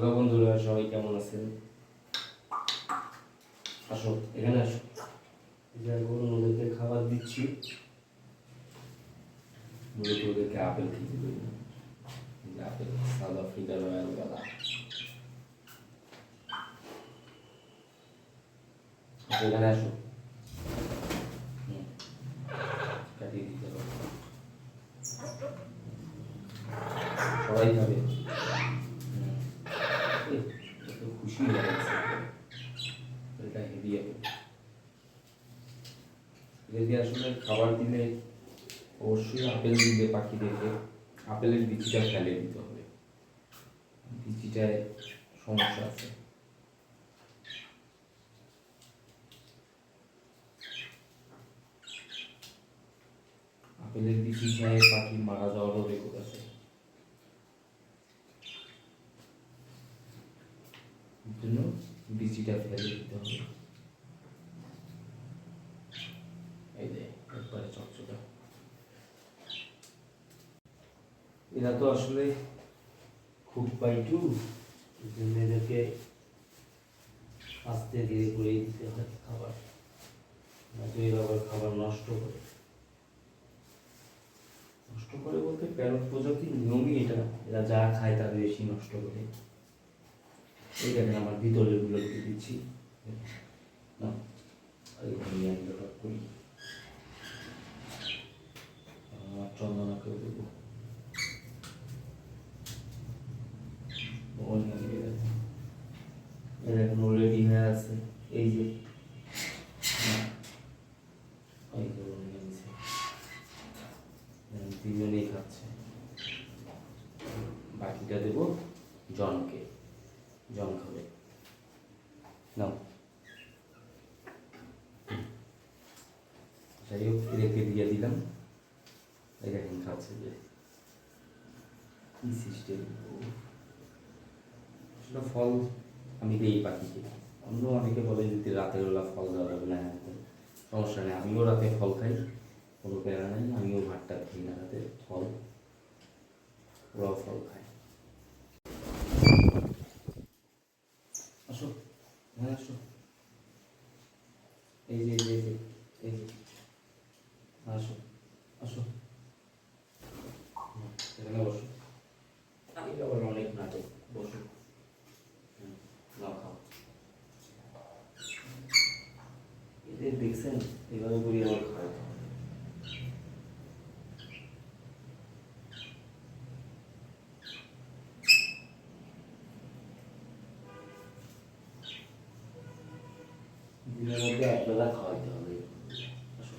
Hello বন্ধুরা, সবাই কেমন আছেন? আসো, এখানে আসো। এখন ওদেরকে খাবার দিচ্ছি। মূলত ওদেরকে আপেল খেতে দেবো। আপেল, সাউথ রয়্যাল এখানে আসো। কাটিয়ে দিতে সবাই খাবে। হয়ে গেছে এটা হেভি যদি আসলে খাবার দিলে অবশ্যই আপেল পাখিদেরকে। আপেলের বিচিটা ফেলে দিতে হবে। বিচিটায় সমস্যা আছে। আপেলের বিচি খেয়ে পাখি মারা যাওয়ারও রেকর্ড আছে এর জন্য বিচিটা ফেলে দিতে হবে। এই যে এরা তো আসলে খুব পাইটু এদেরকে আস্তে ধীরে করে দিতে হয় খাবার। নয়তো এরা আবার খাবার নষ্ট করে। নষ্ট করে বলতে প্যারট প্রজাতির নিয়মই এটা, এরা যা খায় তা বেশি নষ্ট করে। এই দেখেন আমার ভিতরেরগুলো দিচ্ছি। আমি করি। চন্দনাকেও দেবো। দেবো। এই হয়ে আছে। এই যে খাচ্ছে। বাকিটা দেবো জনকে। জন খাবে নাও। যাই হোক রেখে দিয়ে দিলাম। এই খাচ্ছে যে কি সিস্টেম আসলে ফল আমি দিই পাখিকে। অন্য অনেকে বলে যদি রাতের বেলা ফল দেওয়া যাবে না সমস্যা নেই। আমিও রাতে ফল খাই, কোনো প্যারা নাই। আমিও ভাতটা খাই না, রাতে ফল ওরাও ফল খায় আসো হ্যাঁ আসো এই যে এই যে এই যে আসো আসো। এখানে বসো। আমি আবার অনেক নাটক, বসো। নাও খাও। এদের দেখছেন, এভাবে করি আমার খাওয়াতে দিনের মধ্যে একবেলা খাওয়াইতে হবে আসো।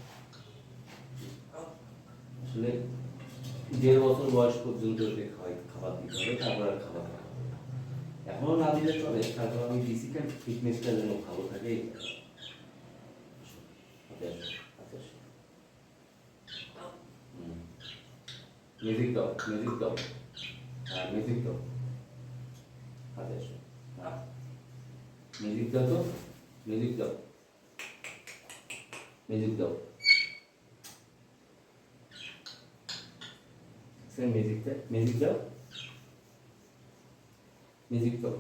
আসলে দেড় বছর বয়স পর্যন্ত ওকে খাওয়াই খাবার দিতে হবে তারপর আর খাবার হবে না। দিলে তারপর আমি ফিজিক্যাল ফিটনেসটা যেন থাকে। মিউজিক দাও মিউজিক দাও হ্যাঁ মিউজিক দাও হাতে আসো তো মিউজিক দাও মিউজিক দাও সে মিউজিক দাও মিউজিক দাও মিউজিক দাও